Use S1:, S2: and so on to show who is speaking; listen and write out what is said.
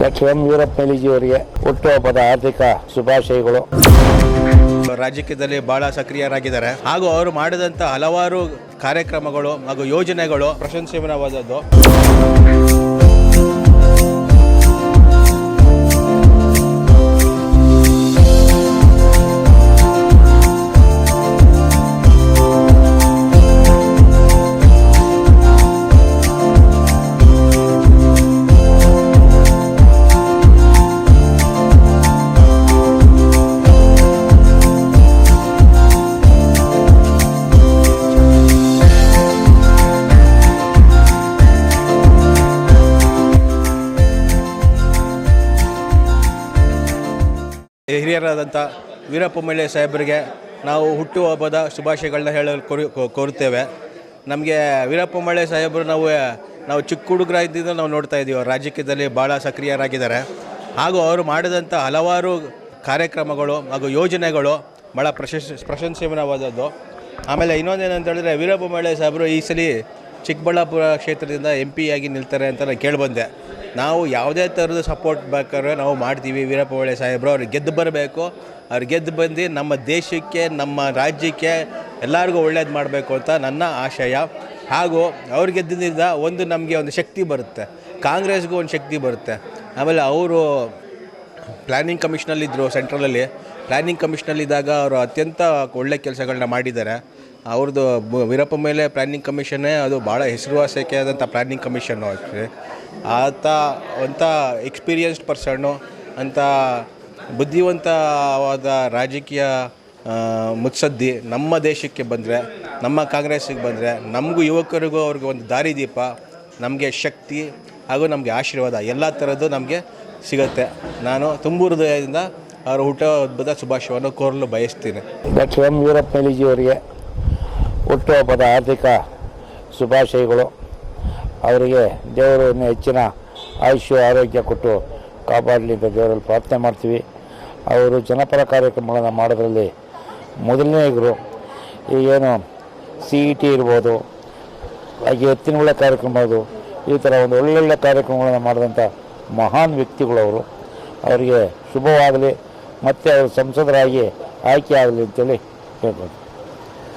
S1: Doctor M Veerappa ಅವರಿಗೆ ಹುಟ್ಟುಹಬ್ಬದ ಆರ್ಥಿಕ ಶುಭಾಶಯಗಳು.
S2: ರಾಜಕೀಯದಲ್ಲಿ ಬಹಳ ಸಕ್ರಿಯರಾಗಿದ್ದಾರೆ. ಹಾಗೂ ಅವರು ಮಾಡಿದಂಥ ಹಲವಾರು ಕಾರ್ಯಕ್ರಮಗಳು ಹಾಗೂ ಯೋಜನೆಗಳು ಪ್ರಶಂಸನೀಯವಾದದ್ದು. ಹಿರಿಯರಾದಂಥ ವೀರಪ್ಪ ಮೊಯ್ಲಿ ಸಾಹೇಬರಿಗೆ ನಾವು ಹುಟ್ಟುಹಬ್ಬದ ಶುಭಾಶಯಗಳನ್ನ ಹೇಳಲು ಕೊರಿ ಕೋರುತ್ತೇವೆ. ನಮಗೆ ವೀರಪ್ಪ ಮೊಯ್ಲಿ ಸಾಹೇಬರು ನಾವು ನಾವು ಚಿಕ್ಕ ಹುಡುಗರ ಇದ್ದಿದ್ದು ನಾವು ನೋಡ್ತಾ ಇದ್ದೀವಿ. ಅವ್ರು ರಾಜಕೀಯದಲ್ಲಿ ಭಾಳ ಸಕ್ರಿಯರಾಗಿದ್ದಾರೆ. ಹಾಗೂ ಅವರು ಮಾಡಿದಂಥ ಹಲವಾರು ಕಾರ್ಯಕ್ರಮಗಳು ಹಾಗೂ ಯೋಜನೆಗಳು ಭಾಳ ಪ್ರಶಸ್, ಪ್ರಶಂಸನೀಯವಾದದ್ದು. ಆಮೇಲೆ ಇನ್ನೊಂದೇನಂತ ಹೇಳಿದ್ರೆ ವೀರಪ್ಪ ಮೊಯ್ಲಿ ಸಾಹೇಬರು ಈ ಸಲ ಚಿಕ್ಕಬಳ್ಳಾಪುರ ಕ್ಷೇತ್ರದಿಂದ ಎಂ ಆಗಿ ನಿಲ್ತಾರೆ ಅಂತ ನಾನು ಕೇಳಿಬಂದೆ. ನಾವು ಯಾವುದೇ ಥರದ ಸಪೋರ್ಟ್ ಬೇಕಾದ್ರೆ ನಾವು ಮಾಡ್ತೀವಿ. ವೀರಪ್ಪ ಒಳ್ಳೆ ಸಾಹೇಬರು ಅವ್ರಿಗೆ ಗೆದ್ದು ಬರಬೇಕು. ಅವ್ರು ಗೆದ್ದು ಬಂದು ನಮ್ಮ ದೇಶಕ್ಕೆ, ನಮ್ಮ ರಾಜ್ಯಕ್ಕೆ ಎಲ್ಲರಿಗೂ ಒಳ್ಳೇದು ಮಾಡಬೇಕು ಅಂತ ನನ್ನ ಆಶಯ. ಹಾಗೂ ಅವ್ರು ಗೆದ್ದಿದ್ದರಿಂದ ಒಂದು ನಮಗೆ ಒಂದು ಶಕ್ತಿ ಬರುತ್ತೆ. ಕಾಂಗ್ರೆಸ್ಗೂ ಒಂದು ಶಕ್ತಿ ಬರುತ್ತೆ. ಆಮೇಲೆ ಅವರು ಪ್ಲ್ಯಾನಿಂಗ್ ಕಮಿಷನಲ್ಲಿದ್ದರು ಸೆಂಟ್ರಲಲ್ಲಿ ಪ್ಲ್ಯಾನಿಂಗ್ ಕಮಿಷನಲ್ಲಿದ್ದಾಗ ಅವರು ಅತ್ಯಂತ ಒಳ್ಳೆ ಕೆಲಸಗಳನ್ನ ಮಾಡಿದ್ದಾರೆ. ಅವ್ರದ್ದು ವೀರಪ್ಪ ಮೇಲೆ ಪ್ಲ್ಯಾನಿಂಗ್ ಕಮಿಷನ್ನೇ ಅದು ಭಾಳ ಹೆಸರುವಾಸಕ್ಕೆ ಆದಂಥ ಪ್ಲ್ಯಾನಿಂಗ್ ಕಮಿಷನ್ನು ಆಗ್ತದೆ ಆತ ಅಂಥ ಎಕ್ಸ್ಪೀರಿಯನ್ಸ್ಡ್ ಪರ್ಸನ್ನು ಅಂಥ ಬುದ್ಧಿವಂತವಾದ ರಾಜಕೀಯ ಮುತ್ಸದ್ದಿ ನಮ್ಮ ದೇಶಕ್ಕೆ ಬಂದರೆ, ನಮ್ಮ ಕಾಂಗ್ರೆಸ್ಸಿಗೆ ಬಂದರೆ, ನಮಗೂ ಯುವಕರಿಗೂ ಅವ್ರಿಗೆ ಒಂದು ದಾರಿದೀಪ ನಮಗೆ ಶಕ್ತಿ ಹಾಗೂ ನಮಗೆ ಆಶೀರ್ವಾದ ಎಲ್ಲ ಥರದ್ದು ನಮಗೆ ಸಿಗುತ್ತೆ. ನಾನು ತುಂಬು ಹೃದಯದಿಂದ ಅವರ ಹುಟ್ಟುಹಬ್ಬದ ಶುಭಾಶಯವನ್ನು ಕೋರಲು ಬಯಸ್ತೀನಿ.
S1: ಡಾಕ್ಟರ್ ಎಂ ವೀರಪ್ಪ ಅವರಿಗೆ ಹುಟ್ಟುಹಬ್ಬದ ಆರ್ಥಿಕ ಶುಭಾಶಯಗಳು. ಅವರಿಗೆ ದೇವರು ಹೆಚ್ಚಿನ ಆಯುಷ್ಯ, ಆರೋಗ್ಯ ಕೊಟ್ಟು ಕಾಪಾಡಲಿ ಅಂತ ದೇವರಲ್ಲಿ ಪ್ರಾರ್ಥನೆ ಮಾಡ್ತೀವಿ. ಅವರು ಜನಪರ ಕಾರ್ಯಕ್ರಮಗಳನ್ನು ಮಾಡೋದ್ರಲ್ಲಿ ಮೊದಲನೇಗರು ಈಗೇನು ಸಿ ಇ ಟಿ ಇರ್ಬೋದು, ಹಾಗೆ ಎತ್ತಿನಗಳ ಕಾರ್ಯಕ್ರಮ ಅದು, ಈ ಥರ ಒಂದು ಒಳ್ಳೊಳ್ಳೆ ಕಾರ್ಯಕ್ರಮಗಳನ್ನು ಮಾಡಿದಂಥ ಮಹಾನ್ ವ್ಯಕ್ತಿಗಳವರು ಅವರಿಗೆ ಶುಭವಾಗಲಿ, ಮತ್ತು ಅವರು ಸಂಸದರಾಗಿ ಆಯ್ಕೆ ಆಗಲಿ ಅಂತೇಳಿ ಹೇಳ್ಬೋದು.